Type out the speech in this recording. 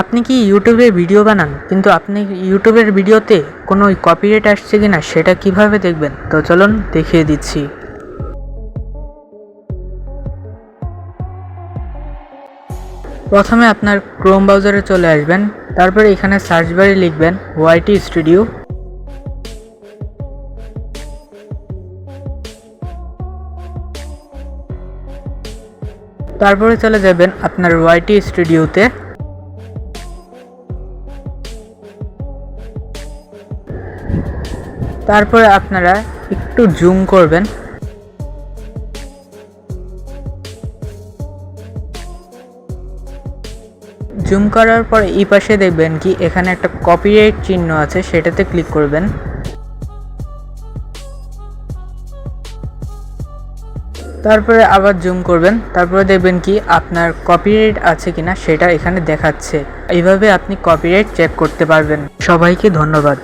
আপনি কি ইউটিউবে ভিডিও বানান? কিন্তু আপনি ইউটিউবের ভিডিওতে কোনো কপিরাইট আসছে কি না সেটা কীভাবে দেখবেন? তো চলুন দেখিয়ে দিচ্ছি। প্রথমে আপনার ক্রোম ব্রাউজারে চলে আসবেন, তারপরে এখানে সার্চ বারে লিখবেন ওয়াইটি স্টুডিও তারপরে চলে যাবেন আপনার ওয়াইটি স্টুডিওতে তারপরে আপনারা একটু জুম করবেন। জুম করার পর এই পাশে দেখবেন কি, এখানে একটা কপিরাইট চিহ্ন আছে, সেটাতে ক্লিক করবেন। তারপরে আবার জুম করবেন, তারপরে দেখবেন কি, আপনার কপিরাইট আছে কিনা, সেটা এখানে দেখাচ্ছে। এইভাবে আপনি কপিরাইট চেক করতে পারবেন। সবাইকে ধন্যবাদ।